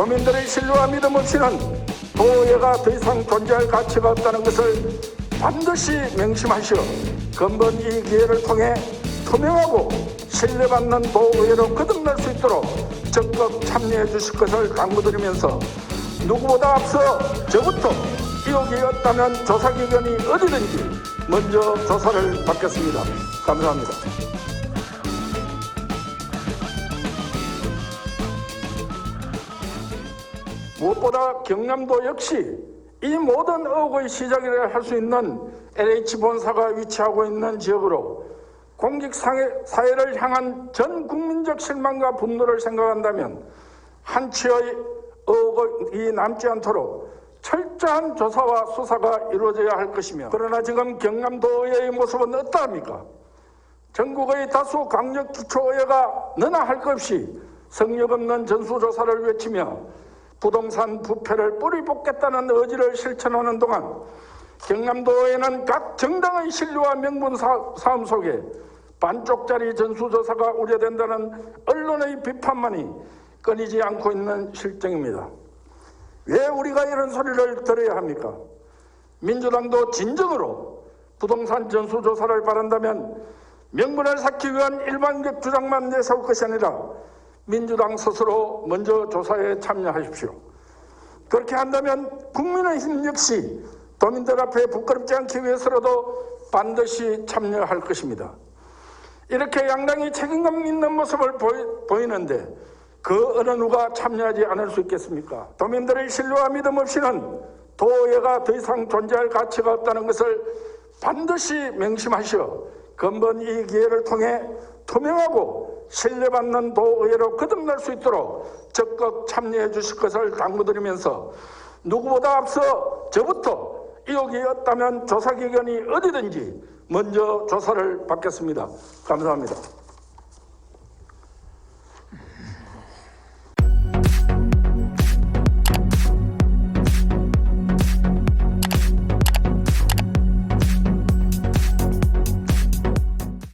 도민들의 신뢰와 믿음 없이는 보호회가 더 이상 존재할 가치가 없다는 것을 반드시 명심하시어 근본 이 기회를 통해 투명하고 신뢰받는 보호회로 거듭날 수 있도록 적극 참여해 주실 것을 당부드리면서 누구보다 앞서 저부터 의혹이 없다면 조사기관이 어디든지 먼저 조사를 받겠습니다. 감사합니다. 무엇보다 경남도 역시 이 모든 의혹의 시작이라 할 수 있는 LH 본사가 위치하고 있는 지역으로 공직 사회- 사회를 향한 전 국민적 실망과 분노를 생각한다면 한치의 의혹이 남지 않도록 철저한 조사와 수사가 이루어져야 할 것이며 그러나 지금 경남도의 모습은 어떠합니까? 전국의 다수 강력 기초의회가 너나 할 것 없이 성역 없는 전수조사를 외치며 부동산 부패를 뿌리 뽑겠다는 의지를 실천하는 동안 경남도에는 각 정당의 신뢰와 명분 사- 싸움 속에 반쪽짜리 전수조사가 우려된다는 언론의 비판만이 끊이지 않고 있는 실정입니다. 왜 우리가 이런 소리를 들어야 합니까? 민주당도 진정으로 부동산 전수조사를 바란다면 명분을 쌓기 위한 일반적 주장만 내세울 것이 아니라 민주당 스스로 먼저 조사에 참여하십시오. 그렇게 한다면 국민의힘 역시 도민들 앞에 부끄럽지 않기 위해서라도 반드시 참여할 것입니다. 이렇게 양당이 책임감 있는 모습을 보이, 는데그 어느 누가 참여하지 않을 수 있겠습니까? 도민들의 신뢰와 믿음 없이는 도의회가 더 이상 존재할 가치가 없다는 것을 반드시 명심하시어 근본 이 기회를 통해 투명하고 신뢰받는 도의회로 거듭날 수 있도록 적극 참여해 주실 것을 당부드리면서 누구보다 앞서 저부터 의혹이 없다면 조사기관이 어디든지 먼저 조사를 받겠습니다. 감사합니다.